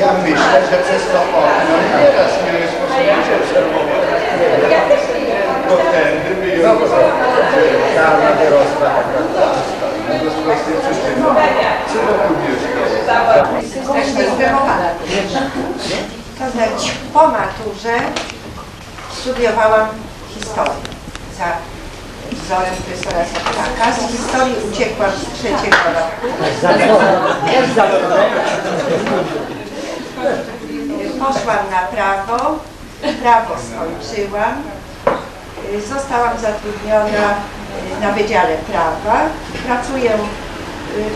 Ja myślę, że przez to okno nie Bo tędy taka klasa. No to znaczy, po maturze studiowałam historię za wzorem profesora Soplaka. Z historii uciekłam z trzeciego roku. Poszłam na prawo, prawo skończyłam. Zostałam zatrudniona na Wydziale Prawa. Pracuję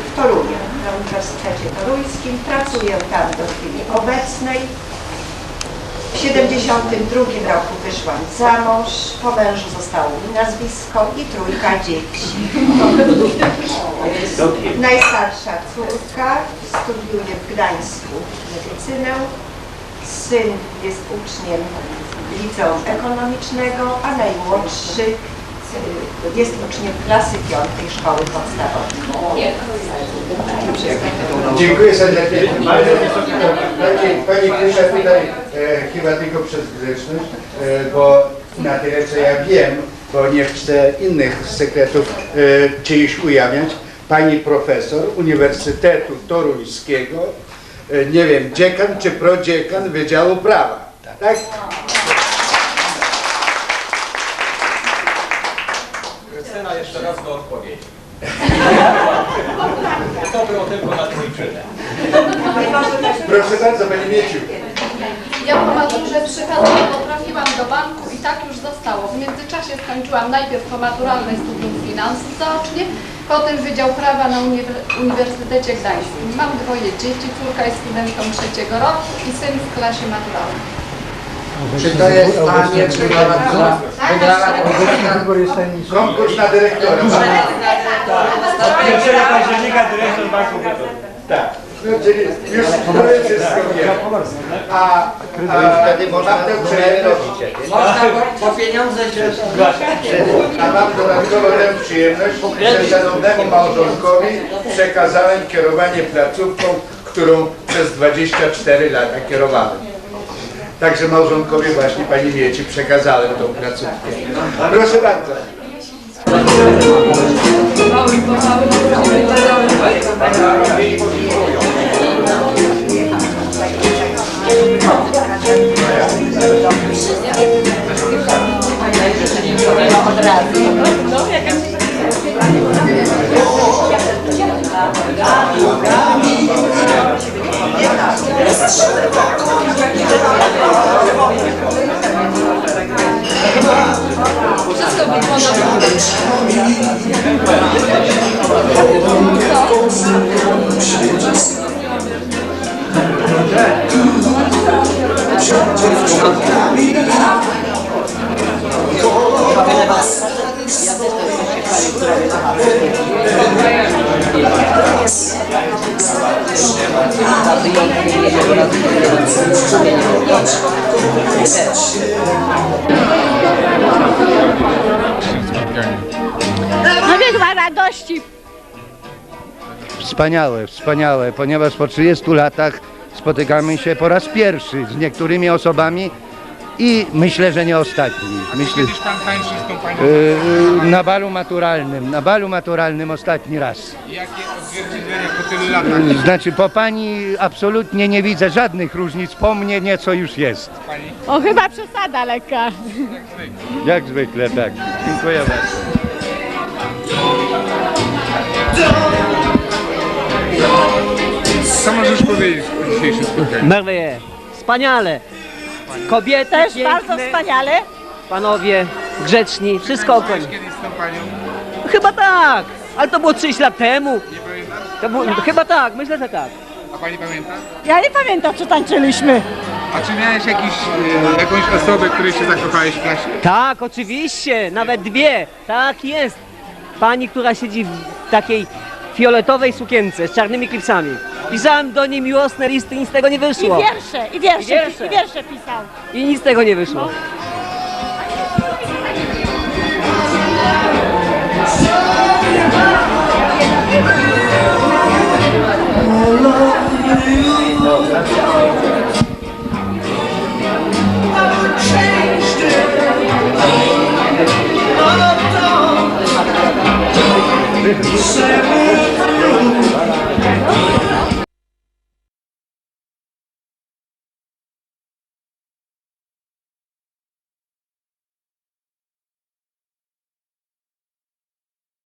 w Toruniu, na Uniwersytecie Toruńskim. Pracuję tam do chwili obecnej. W 72 roku wyszłam za mąż, po mężu zostało mi nazwisko i trójka dzieci. Najstarsza córka studiuje w Gdańsku medycynę, syn jest uczniem liceum ekonomicznego, a najmłodszy y, jest uczniem klasy piątej szkoły podstawowej. Dziękuję serdecznie. Pani, pani Krysia tutaj e, chyba tylko przez grzeczność, e, bo na tyle co ja wiem, bo nie chcę innych sekretów e, czyjś ujawniać, pani profesor Uniwersytetu Toruńskiego, e, nie wiem, dziekan czy prodziekan Wydziału Prawa. Tak? Krystyna jeszcze raz do odpowiedzi. To było tylko na trójczynę. Proszę bardzo, pani Mieciu. Ja po maturze nie potrafiłam do banku i tak już zostało. W międzyczasie skończyłam najpierw po maturalnej studium finansów zaocznie, potem Wydział Prawa na Uniwer- Uniwersytecie Gdańskim. Mam dwoje dzieci, córka jest studentką trzeciego roku i syn w klasie maturalnej. Czy to jest nieprzyjemna, która wygrała konkurs Konkurs na dyrektora. 1 października dyrektor Banku Bytu. Tak. No, czyli już to jest wszystko wiemy. A, a wtedy można tę przyjemność, Można po, po pieniądze się a mam dodatkowo tę przyjemność, że szanownemu małżonkowi przekazałem kierowanie placówką, którą przez 24 lata kierowałem. Także małżonkowi właśnie pani Mieci przekazałem tą placówkę. Proszę bardzo. Wszystko by podobało. No więc ma radości. Wspaniałe, wspaniałe, ponieważ po 30 latach spotykamy się po raz pierwszy z niektórymi osobami i myślę, że nie ostatni. Myślę, Kiedyś pan tańczył z tą panią. yy, na balu maturalnym, na balu maturalnym ostatni raz. Jakie odzwierciedlenia po tylu latach Znaczy po pani absolutnie nie widzę żadnych różnic, po mnie nieco już jest. pani? O chyba przesada lekka. Jak zwykle, tak. Dziękuję bardzo. Co możesz powiedzieć o dzisiejszym spotkaniu? Merveille. Wspaniale. Kobiety Też piękne, bardzo wspaniale. panowie grzeczni, wszystko Byłeś okej. kiedyś z tą panią? Chyba tak, ale to było 30 lat temu. Nie pamiętasz? To było, chyba tak, myślę, że tak. A pani pamięta? Ja nie pamiętam, czy tańczyliśmy. A czy miałeś jakiś, e, jakąś osobę, której się zakochałeś w klasie? Tak, oczywiście, nawet dwie. Tak jest. Pani, która siedzi w takiej fioletowej sukience z czarnymi klipsami. Pisałem do niej miłosne listy i nic z tego nie I wyszło. wiersze, i wiersze, I wiersze. i wiersze pisał. I nic z tego nie wyszło.